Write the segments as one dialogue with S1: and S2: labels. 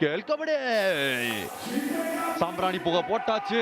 S1: கேள்கபடி சாம்பிராணி புகை போட்டாச்சு.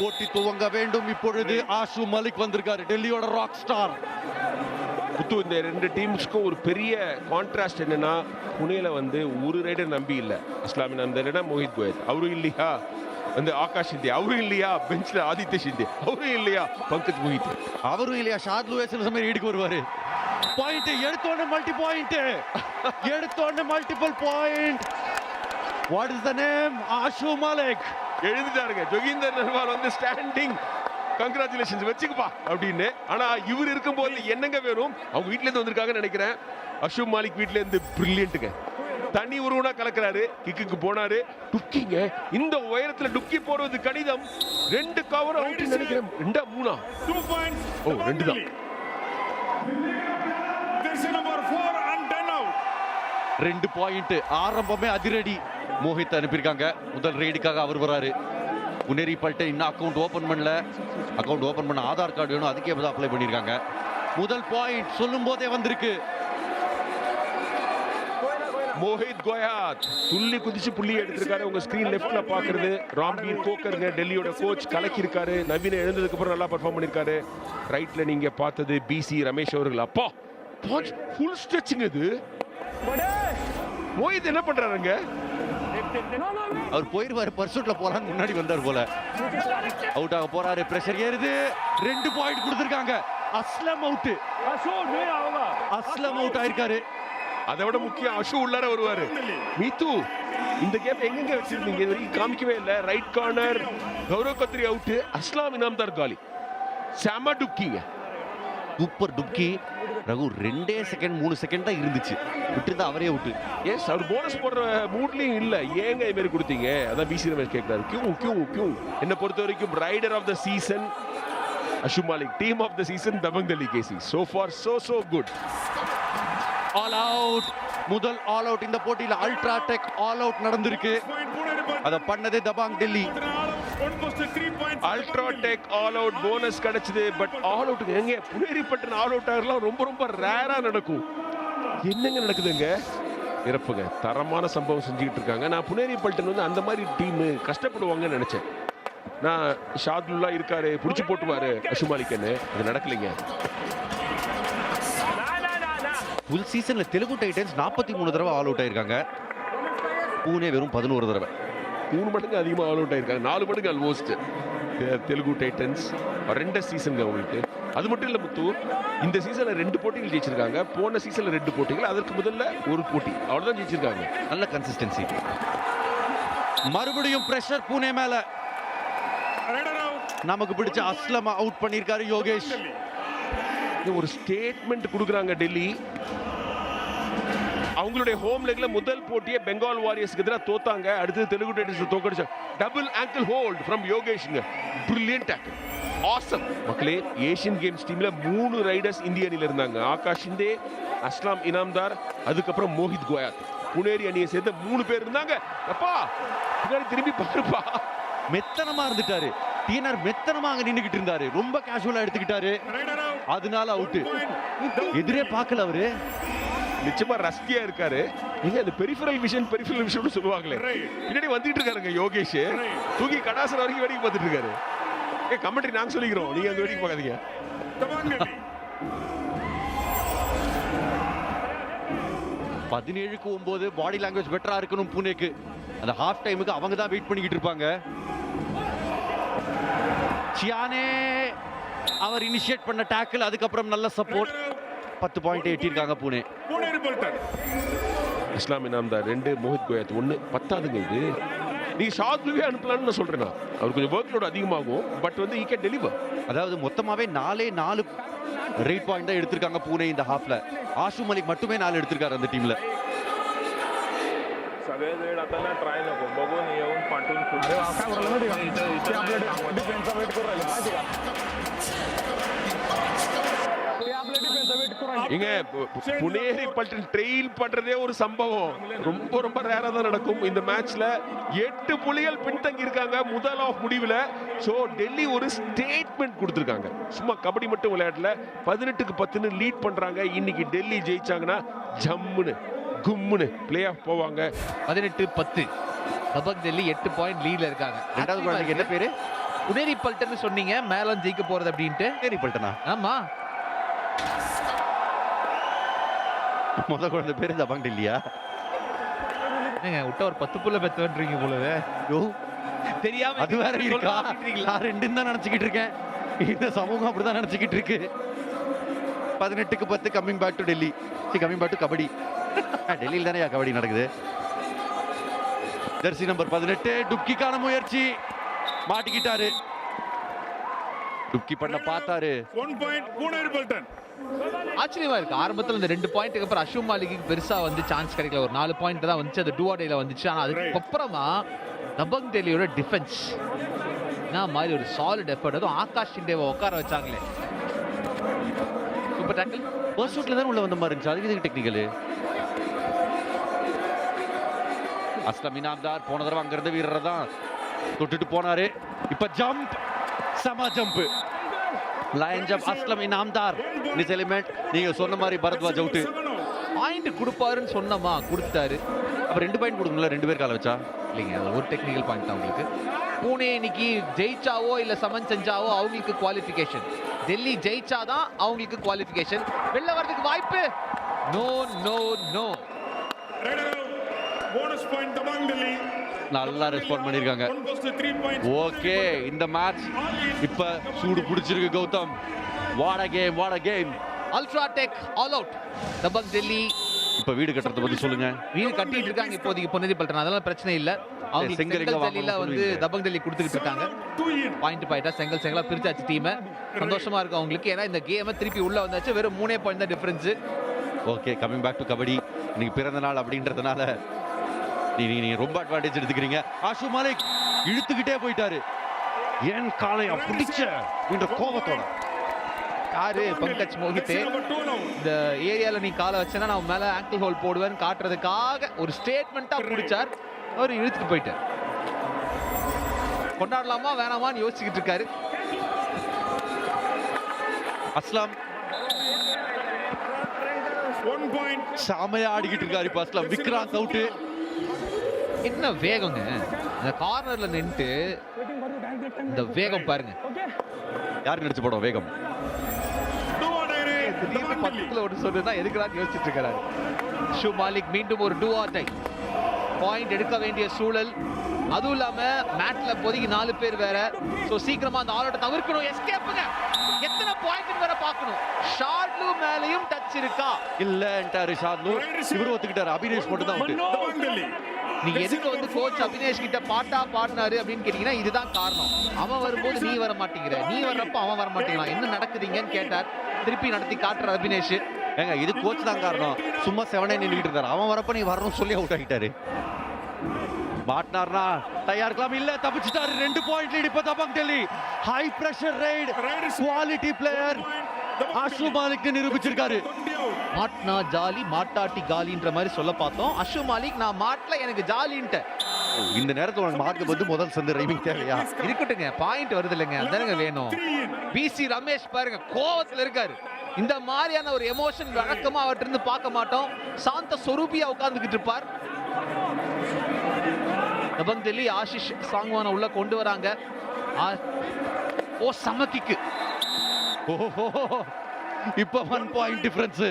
S1: போட்டி துவங்க வேண்டும் இப்பொழுது. ஆஷு மலிக் வந்திருக்காரு. டெல்லியோட ராக் ஸ்டார்
S2: புத்து இந்த ரெண்டு டீம்ஸ்க்கும் ஒரு பெரிய கான்ட்ராஸ்ட் என்னன்னா புனேல வந்து ஒரு ரைடர் நம்பி இல்ல. அஸ்லாமின் அந்த மோஹித் கோயத் அவரும் இல்லையா? வந்து ஆகாஷ் ஷிந்தே அவரும் இல்லையா? பெஞ்ச்ல ஆதித்ய ஷிந்தே அவரும் இல்லையா? பங்கஜ் மோஹித்.
S1: அவரும் இல்லையா? ஷாத் லூயஸ் சமயம் ஈடுக்கு வருவாரு. பாயிண்ட் எடுத்தோடனே மல்டி பாயிண்ட் எடுத்தோடனே multiple point what is the name Ashu Malik
S2: எழுதிட்டாருங்க. Joginder Narwal வந்து ஸ்டாண்டிங் கங்க்ராச்சுலேஷன்ஸ் வச்சுக்கப்பா அப்படின்னு. ஆனா இவர் இருக்கும்போது என்னங்க வேணும்? அவங்க வீட்ல இருந்து வந்திருக்காங்கன்னு நினைக்கிறேன். அஷுப் மாலிக் வீட்ல இருந்து பிரில்லியன்ட்டுங்க தனி உருவனா கலக்குறாரு. கிக்குக்கு போனாரு. டுக்கிங்க. இந்த உயரத்துல டுக்கி போடுவது கணிதம் ரெண்டு கவர் அவுட் நினைக்கிறேன். ரெண்டா மூணா?
S3: Two points.
S2: Oh,
S3: Dabang
S2: ரெண்டு தான்.
S3: Delhi. Jersey number four and ten out.
S1: ரெண்டு பாயிண்ட் ஆரம்பமே அதிரடி. மோஹித் அனுப்பியிருக்காங்க. முதல் ரெய்டுக்காக அவர் வராரு புனேரி பல்ட்ட இன்னும் அக்கௌண்ட் ஓபன் பண்ணல. அக்கௌண்ட் ஓபன் பண்ண ஆதார் கார்டு வேணும். அதுக்கே தான் அப்ளை பண்ணியிருக்காங்க. முதல் பாயிண்ட் சொல்லும் போதே வந்திருக்கு.
S2: மோஹித் கோயாத் துள்ளி குதிச்சு புள்ளி எடுத்திருக்காரு. உங்க ஸ்கிரீன் லெஃப்ட்ல பாக்குறது ராம்பீர் கோக்கருங்க டெல்லியோட கோச் கலக்கி இருக்காரு நவீன எழுந்ததுக்கு அப்புறம் நல்லா பெர்ஃபார்ம் பண்ணிருக்காரு ரைட்ல நீங்க பார்த்தது பிசி ரமேஷ் அவர்கள். அப்பா ஃபுல் ஸ்ட்ரெச்சிங் இது. மோஹித் என்ன பண்றாருங்க
S1: அவர் போயிருவாரு பர்சூட்ல போறான்னு முன்னாடி வந்தார் போல. அவுட் ஆக போறாரு பிரஷர் ஏறுது. ரெண்டு பாயிண்ட் கொடுத்துருக்காங்க. அஸ்லம் அவுட் அஸ்லம் அவுட் ஆயிருக்காரு.
S2: அதை விட முக்கியம் அஷு உள்ளார வருவாரு. மீத்து இந்த கேப் எங்கெங்க வச்சிருந்தீங்க? இது வரைக்கும் காமிக்கவே இல்ல. Right corner Gaurav Khatri out Aslam Inamdar காலி. செம டுக்கிங்க.
S1: சூப்பர் டுக்கி ரகு ரெண்டே செகண்ட் மூணு செகண்ட் தான் இருந்துச்சு. விட்டுருந்தா அவரே அவுட்டு
S2: எஸ் அவர் போனஸ் போடுற மூட்லயும் இல்ல. ஏங்க இது மாதிரி கொடுத்தீங்க? அதான் பிசி ரமேஷ் கேட்கிறாரு கியூ கியூ கியூ என்ன பொறுத்த வரைக்கும் raider of the season Ashu Malik team of the season Dabang Delhi KC so far so so good
S1: all out முதல் ஆல் அவுட் இந்த போட்டியில அல்ட்ரா டெக் ஆல் அவுட் நடந்திருக்கு. அத பண்ணதே
S3: Dabang Delhi Points.
S2: UltraTech all out bonus கிடைச்சது but all out எங்க? Puneri button all out ஆகலாம். ரொம்ப ரொம்ப ரேரா நடக்கும். என்னங்க நடக்குதுங்க? இறப்புங்க. தரமான சம்பவம் செஞ்சுக்கிட்டு இருக்காங்க. நான் புனேரி பல்டன் வந்து அந்த மாதிரி டீம் கஷ்டப்படுவாங்கன்னு நினைச்சேன். நான் ஷாதுல்லா இருக்காரு புடிச்சு போட்டுவாரு அசுமாலிக்கன்னு அது நடக்கலைங்க.
S1: ஃபுல் சீசன்ல தெலுங்கு டைட்டன்ஸ் நாற்பத்தி மூணு தடவை ஆல் அவுட் ஆயிருக்காங்க. பூனே வெறும் பதினோரு தடவை.
S2: மூணு மடங்கு அதிகமாக ஆல் அவுட் ஆயிருக்காங்க. நாலு மடங்கு ஆல்மோஸ்ட் தெலுங்கு டைட்டன்ஸ் ரெண்டு சீசனுங்க அவங்களுக்கு. அது மட்டும் இல்லை முத்து இந்த சீசன்ல ரெண்டு போட்டிகள் ஜெயிச்சிருக்காங்க. போன சீசன்ல ரெண்டு போட்டிகள் அதற்கு முதல்ல ஒரு போட்டி. அவ்வளவுதான் ஜெயிச்சிருக்காங்க.
S1: நல்ல கன்சிஸ்டன்சி மறுபடியும் பிரஷர் பூனே மேல. நமக்கு பிடிச்ச அஸ்லமா அவுட் பண்ணியிருக்காரு யோகேஷ்.
S2: ஒரு ஸ்டேட்மெண்ட் கொடுக்குறாங்க டெல்லி. அவங்களுடைய ஹோம் லெக்ல முதல் போட்டியை பெங்கால் வாரியர்ஸ்க்கு எதிராக தோத்தாங்க. அடுத்தது தெலுங்கு டைட்டன்ஸ் தோக்கடிச்ச டபுள் ஆங்கிள் ஹோல்ட் ஃப்ரம் யோகேஷ்ங்க பிரில்லியன்ட் டேக்கிள் ஆசம் மக்களே ஏசியன் கேம்ஸ் டீம்ல மூணு ரைடர்ஸ் இந்திய அணியில இருந்தாங்க. ஆகாஷ் ஷிந்தே அஸ்லாம் இனாம்தார் அதுக்கப்புறம் மோஹித் கோயாத். புனேரி அணியை சேர்ந்த மூணு பேர் இருந்தாங்க. அப்பா பின்னாடி திரும்பி பாருப்பா.
S1: மெத்தனமா இருந்துட்டாரு. டீனர் மெத்தனமா அங்க நின்னுகிட்டு இருந்தாரு. ரொம்ப கேஷுவலா எடுத்துக்கிட்டாரு. அதனால அவுட்
S3: Point.
S1: எதிரே பார்க்கல அவரு.
S2: நிச்சயமா ரஸ்டியா இருக்காரு நீங்க அந்த பெரிஃபரல் விஷன் பெரிஃபரல் விஷன் சொல்லுவாங்களே. பின்னாடி வந்துட்டு இருக்காருங்க யோகேஷ். தூக்கி கடாசன் வரைக்கும் வேடிக்கை பார்த்துட்டு இருக்காரு ஏ கமெண்ட்ரி நாங்க சொல்லிக்கிறோம் நீங்க அந்த வேடிக்கை பார்க்காதீங்க.
S1: பதினேழுக்கு ஒன்பது பாடி லாங்குவேஜ் பெட்டரா இருக்கணும் பூனேக்கு அந்த ஹாஃப் டைமுக்கு அவங்க தான் வெயிட் பண்ணிக்கிட்டு இருப்பாங்க சியானே அவர் இனிஷியேட் பண்ண டேக்கிள் அதுக்கப்புறம் நல்ல சப்போர்ட். பத்து பாயிண்ட் எட்டியிருக்காங்க பூனே.
S2: இஸ்லாம் இனாம்தார் ரெண்டு மோஹித் கோயத் ஒன்னு பத்தாதுங்க இது நீங்க ஷாத்லுவே அனுப்பலாம்னு நான் சொல்றேன் நான். அவர் கொஞ்சம் ஒர்க் லோட் அதிகமாகும் பட் வந்து ஈ கேன் டெலிவர்
S1: அதாவது மொத்தமாவே நாலே நாலு ரேட் பாயிண்ட் தான் எடுத்திருக்காங்க பூனே இந்த ஹாஃப்ல ஆஷு மலிக் மட்டுமே நாலு எடுத்திருக்காரு அந்த டீம்ல
S4: सगळे वेळ आता ना ट्राय नको बघून येऊन पाठवून अरे काय बोलला माहिती का ते आपल्या डिफेन्सचा वेट करून राहिले माहिती का
S2: இங்க புனேரி பல்டன் ட்ரெயில் பண்றதே ஒரு சம்பவம். ரொம்ப ரொம்ப ரேரா தான் நடக்கும். இந்த மேட்ச்ல எட்டு புலிகள் பின்தங்கி இருக்காங்க முதல் ஆஃப் முடிவுல. சோ டெல்லி ஒரு ஸ்டேட்மெண்ட் கொடுத்திருக்காங்க. சும்மா கபடி மட்டும் விளையாடல. பதினெட்டுக்கு பத்துன்னு லீட் பண்றாங்க. இன்னைக்கு டெல்லி ஜெயிச்சாங்கன்னா ஜம்முன்னு கும்முன்னு பிளே ஆஃப் போவாங்க.
S5: பதினெட்டு பத்து. தபக் டெல்லி எட்டு பாயிண்ட் லீட்ல இருக்காங்க.
S1: ரெண்டாவது குழந்தைக்கு என்ன பேரு?
S5: உடேரி பல்டன் சொன்னீங்க. மேலம் ஜெயிக்க போறது அப்படின்ட்டு.
S1: சரி பல்ட்டனா?
S5: ஆமா.
S1: முத குழந்தை பேரு தபாங் டெல்லியா
S5: என்னங்க விட்ட ஒரு பத்து புள்ள பெத்தவன்றீங்க போலவே.
S1: யோ
S5: தெரியாம
S1: அது வேற இருக்கா? நான் ரெண்டுன்னு தான் நினைச்சுக்கிட்டு இருக்கேன். இந்த சமூகம் அப்படிதான் நினைச்சுக்கிட்டு இருக்கு. பதினெட்டுக்கு பத்து coming back to Delhi coming back to kabaddi. டெல்லியில் தானே கபடி நடக்குது? ஜெர்சி நம்பர் பதினெட்டு டுப்கிக்கான முயற்சி. மாட்டிக்கிட்டாரு. டுப்கி பண்ண பார்த்தாரு.
S3: One point, Pune Bolton.
S5: ஆச்சரியமா இருக்கு. ஆரம்பத்துல இந்த ரெண்டு பாயிண்ட்டுக்கு அப்புறம் அஷு மாலிக்கு பெருசா வந்து சான்ஸ் கிடைக்கல. ஒரு நாலு பாயிண்ட் தான் வந்துச்சு. அது டூஆடேல வந்துச்சு. ஆனா அதுக்கு அப்புறமா தபங் டெல்லியோட டிஃபென்ஸ் என்ன மாதிரி ஒரு சாலிட் எஃபர்ட் அதுவும் ஆகாஷ் சிண்டேவை உட்கார வச்சாங்களே. சூப்பர் டேக்கிள்
S1: ஃபர்ஸ்ட் ஷூட்ல தான் உள்ள வந்த மாதிரி இருந்துச்சு. அதுக்கு இதுக்கு டெக்னிக்கல் அஸ்லம் இனாம்தார் போன தடவை அங்க இருந்த வீரரை தான் தொட்டுட்டு போனாரு. இப்ப ஜம்ப் சம jump. Lion jump Aslam Inamdar this element நீங்க சொன்ன மாதிரி பரத்வாஜ் அவுட்
S5: பாயிண்ட் கொடுப்பாருன்னு சொன்னமா? கொடுத்தாரு
S1: அப்போ ரெண்டு பாயிண்ட் கொடுக்கணும்ல? ரெண்டு பேர் கால வச்சா?
S5: இல்லைங்க அது ஒரு டெக்னிக்கல் பாயிண்ட் தான் உங்களுக்கு. பூனே இன்னைக்கு ஜெயிச்சாவோ இல்லை சமன் செஞ்சாவோ அவங்களுக்கு குவாலிஃபிகேஷன் டெல்லி ஜெயிச்சா தான் அவங்களுக்கு குவாலிஃபிகேஷன் வெளில வரதுக்கு வாய்ப்பு? No
S3: no no bonus point Dabang Delhi
S1: நல்லா ரெஸ்பாண்ட்
S3: points.
S1: ஓகே இந்த மேட்ச் இப்ப சூடு பிடிச்சிருக்கு Gautam. What game what
S5: game UltraTech all out Dabang Delhi
S1: இப்ப வீடு கட்டுறத பத்தி சொல்லுங்க.
S5: வீடு கட்டிட்டு இருக்காங்க இப்போதைக்கு பொன்னதி பல்டன் அதெல்லாம் பிரச்சனை இல்ல. அவங்க
S1: செங்கல்
S5: டெல்லியில வந்து. தபக் டெல்லி கொடுத்துக்கிட்டு இருக்காங்க. பாயிண்ட் பாயிண்டா செங்கல் செங்கலா பிரிச்சாச்சு டீமை சந்தோஷமா இருக்கு அவங்களுக்கு. ஏன்னா இந்த கேமை திருப்பி உள்ள வந்தாச்சு. வெறும் மூணே பாயிண்ட் தான் difference
S1: okay coming back to kabaddi. இன்னைக்கு பிறந்த நாள் அப்படின்றதுனால நீ நீ- நீங்க ரொம்ப அட்வான்டேஜ் எடுத்துக்கிறீங்க. ஆஷு மாலிக் இழுத்துக்கிட்டே போயிட்டாரு. ஏன் காலையா பிடிச்ச என்ற கோபத்தோட.
S5: யாரு பங்கஜ்
S3: now.
S5: இந்த ஏரியால நீ காலை வச்சனா நான் மேல ஆங்கிள் ஹோல் போடுவேன்னு காட்டுறதுக்காக ஒரு ஸ்டேட்மெண்ட்டா பிடிச்சார். அவர் இழுத்துட்டு போயிட்டார். கொண்டாடலாமா வேணாமான்னு யோசிச்சுக்கிட்டு இருக்காரு.
S1: அஸ்லாம். செமையா ஆடிக்கிட்டு இருக்காரு இப்ப அஸ்லாம். விக்ராந்த் அவுட்
S5: என்ன வேகங்க? இந்த கார்னர்ல நின்னுட்டு இந்த வேகம் பாருங்க.
S1: யார் நடிச்ச படம் வேகம்.
S5: பக்கத்துல ஒரு சொல்லுதான் எதுக்குதான் யோசிச்சுட்டு இருக்காரு. ஷு மாலிக் மீண்டும் ஒரு டூ ஆர் டை பாயிண்ட் எடுக்க வேண்டிய சூழல். அதுவும் இல்லாம மேட்ல இப்போதைக்கு நாலு பேர் வேற. சோ சீக்கிரமா அந்த ஆளோட தவிர்க்கணும். எஸ்கேப்புங்க எத்தனை பாயிண்ட் வேற பார்க்கணும். ஷார்ட்லு மேலயும் டச் இருக்கா?
S1: இல்லன்ட்டாரு ஷாத்னு இவரு ஒத்துக்கிட்டாரு. அபினேஷ் மட்டும் தான்
S5: நீங்க எதுக்கு வந்து கோச் அபினேஷ் கிட்ட பாட்டா பாடினாரு அப்படின்னு கேட்டீங்கன்னா இதுதான் காரணம். அவன் வரும்போது நீ வர மாட்டேங்கிற. நீ வர்றப்ப அவன் வர மாட்டேங்கிறான் என்ன நடக்குதுங்கன்னு கேட்டார். திருப்பி நடத்தி காட்டுற அபினேஷ்.
S1: ஏங்க இது கோச் தான் காரணம். சும்மா செவனே நின்றுட்டு இருந்தாரு. அவன் வரப்ப நீ வரணும்னு சொல்லி அவுட் ஆகிட்டாரு. மாட்டினார்னா தயார் இருக்கலாம் இல்ல தப்பிச்சிட்டாரு. ரெண்டு பாயிண்ட் லீட் இப்ப Dabang Delhi high pressure raid quality player Ashu Malik நிரூபிச்சிருக்காரு.
S5: மாட்னா ஜாலி மாட்டாட்டி காலின்ற மாதிரி சொல்ல பார்த்தோம். அஷு மாலிக் நான் மாட்டல எனக்கு ஜாலின்ட்டு
S1: இந்த நேரத்துல உனக்கு மார்க் வந்து முதல் சந்து ரைமிங் தேவையா?
S5: இருக்கட்டுங்க பாயிண்ட் வருது இல்லைங்க அதானங்க வேணும். பிசி ரமேஷ் பாருங்க கோவத்துல இருக்காரு. இந்த மாதிரியான ஒரு எமோஷன் வழக்கமா அவர்ட்ட இருந்து பார்க்க மாட்டோம். சாந்த சொரூபியா உட்கார்ந்துகிட்டு இருப்பார். தபங் டெல்லி ஆஷிஷ் சாங்வான உள்ள கொண்டு வராங்க. ஓ சமக்கிக்கு.
S1: ஓஹோ இப்ப ஒன் பாயிண்ட் டிஃபரன்ஸ்.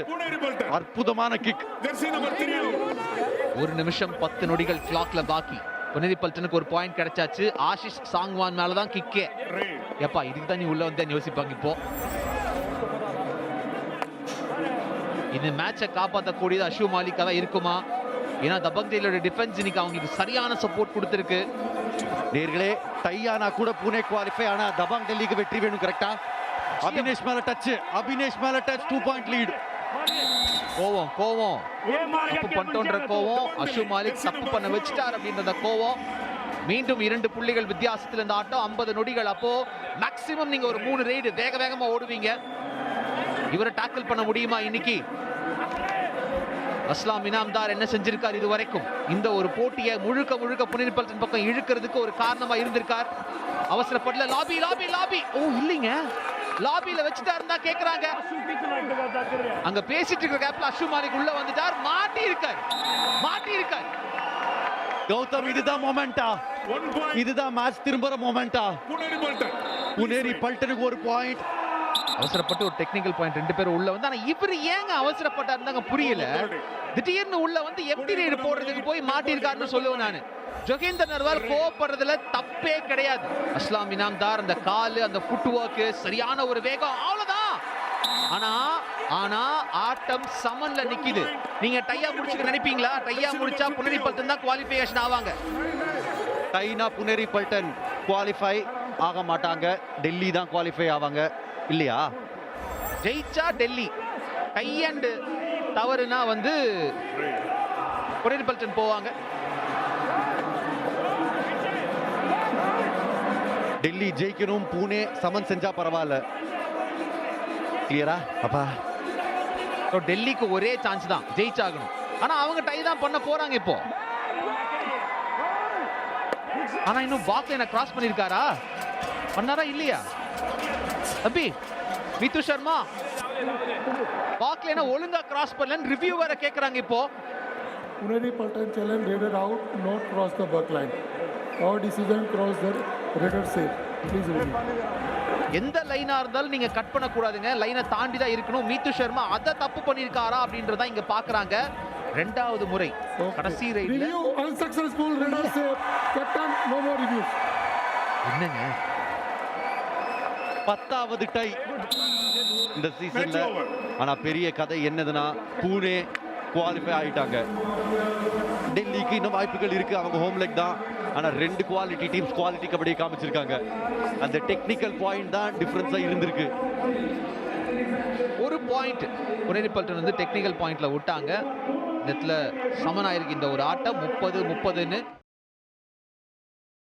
S1: அற்புதமான கிக்.
S5: ஒரு நிமிஷம் பத்து நொடிகள் கிளாக்ல பாக்கி புனிதி பல்டனுக்கு ஒரு பாயிண்ட் கிடைச்சாச்சு ஆஷிஷ் சாங்வான் மேலதான் கிக்கே. எப்பா இதுக்கு தான் நீ உள்ள வந்தேன்னு யோசிப்பாங்க இப்போ இந்த மேட்சை காப்பாற்றக்கூடியது அஷு மாலிக்கா தான் இருக்குமா ஏன்னா தபக் டெல்லியோட டிஃபென்ஸ் இன்னைக்கு அவங்களுக்கு சரியான சப்போர்ட் கொடுத்துருக்கு
S1: நேர்களே டையானா கூட புனே குவாலிஃபை ஆனா தபாங் டெல்லிக்கு வெற்றி வேணும் கரெக்டா அபினேஷ் மேல டச் அபினேஷ் மேல டச் டூ பாயிண்ட் லீடு
S5: கோவம் கோவம். தப்பு பண்ணிட்டோன்ற கோவம். அஷு மாலிக் தப்பு பண்ண வச்சுட்டார் அப்படின்றத கோவம். மீண்டும் இரண்டு புள்ளிகள் வித்தியாசத்தில் இந்த ஆட்டம். ஐம்பது நொடிகள் அப்போ மேக்ஸிமம் நீங்க ஒரு மூணு ரைடு வேக வேகமா ஓடுவீங்க. இவரை டாக்கிள் பண்ண முடியுமா இன்னைக்கு? அஸ்லாம் இனாம்தார் என்ன செஞ்சிருக்கார் இது வரைக்கும் இந்த ஒரு போட்டியை முழுக்க முழுக்க புனித பக்கம் இழுக்கிறதுக்கு ஒரு காரணமா இருந்திருக்கார். அவசரப்படல. Lobby lobby lobby. ஓ இல்லைங்க. லாபியில வச்சுட்டாருன்னு தான் கேக்குறாங்க. அங்க பேசிட்டு இருக்கிற கேப்ல அஷு மாலிக் உள்ள வந்துட்டார். மாட்டி இருக்கார் மாட்டி இருக்கார்
S1: கௌதம் இதுதான் மொமெண்டா. இதுதான் மேட்ச் திரும்புற மொமெண்டா. புனேரி பல்டனுக்கு ஒரு பாயிண்ட்
S5: அவசரப்பட்டு ஒரு டெக்னிக்கல் பாயிண்ட் ரெண்டு பேரும் உள்ள வந்து ஆனா இவரு ஏங்க அவசரப்பட்டாருந்தாங்க புரியல. திடீர்னு உள்ள வந்து எம்டி ரைடு போடுறதுக்கு போய் மாட்டிருக்காருன்னு சொல்லுவேன் நானு. ஜொகேந்தர் நர்வால் கோவப்படுறதுல தப்பே கிடையாது. அஸ்லாம் இனாம்தார் அந்த காலு அந்த ஃபுட் ஒர்க் சரியான ஒரு வேகம் அவ்வளவுதான். ஆனா ஆனா ஆட்டம் சமன்ல நிக்குது. நீங்க டையா முடிச்சுக்க நினைப்பீங்களா? டையா முடிச்சா புனரி பத்து தான் குவாலிஃபிகேஷன் ஆவாங்க.
S1: டைனா புனேரி பல்டன் குவாலிஃபை ஆக மாட்டாங்க. டெல்லி தான் குவாலிஃபை ஆவாங்க. இல்லையா?
S5: ஜெயிச்சா டெல்லி. டை அண்டு தவறுனா வந்து புனரி பல்டன் போவாங்க.
S1: டெல்லி ஜெயிக்கணும். பூனே சமன் செஞ்சா பரவாயில்ல. கிளியரா அப்பா.
S5: டெல்லிக்கு ஒரே சான்ஸ் தான். ஜெயிச்சாகணும். ஆனா அவங்க டை தான் பண்ண போறாங்க இப்போ. ஆனா இன்னும் பாக்லைனை கிராஸ் பண்ணிருக்காரா? பண்ணாரா இல்லையா? தம்பி மித்து சர்மா பாக்லைனை ஒழுங்கா கிராஸ் பண்ணலன்னு ரிவ்யூ வேற கேக்குறாங்க இப்போ
S6: Puneri Paltan challenge Raider out, not cross the buck line. Our decision cross the Raider safe. Please review.
S5: எந்த லைனா இருந்தாலும் நீங்க கட் பண்ண கூடாதுங்க லைனை தாண்டி தான் இருக்கணும் மீத்து சர்மா அதை தப்பு பண்ணிருக்காரா அப்படின்றத இங்க பாக்குறாங்க ரெண்டாவது முறை. கடைசி ரைட்ல
S6: Raider safe. Captain, no more reviews.
S5: என்னங்க
S1: பத்தாவது டை இந்த சீசன்ல. ஆனா பெரிய கதை என்னதுன்னா பூனே குவாலிஃபை ஆயிட்டாங்க. டெல்லிக்கு இன்னும் வாய்ப்புகள் இருக்கு அவங்க ஹோம் லெக் தான். ஆனா ரெண்டு குவாலிட்டி டீம்ஸ் குவாலிட்டி கபடியை காமிச்சிருக்காங்க. அந்த டெக்னிக்கல் பாயிண்ட் தான் டிஃபரன்ஸா இருந்திருக்கு.
S5: ஒரு பாயிண்ட் புனேரி பல்டன் வந்து டெக்னிக்கல் பாயிண்ட்ல விட்டாங்க. இந்த இடத்துல சமன் ஆயிருக்கு இந்த ஒரு ஆட்டம் முப்பது முப்பதுன்னு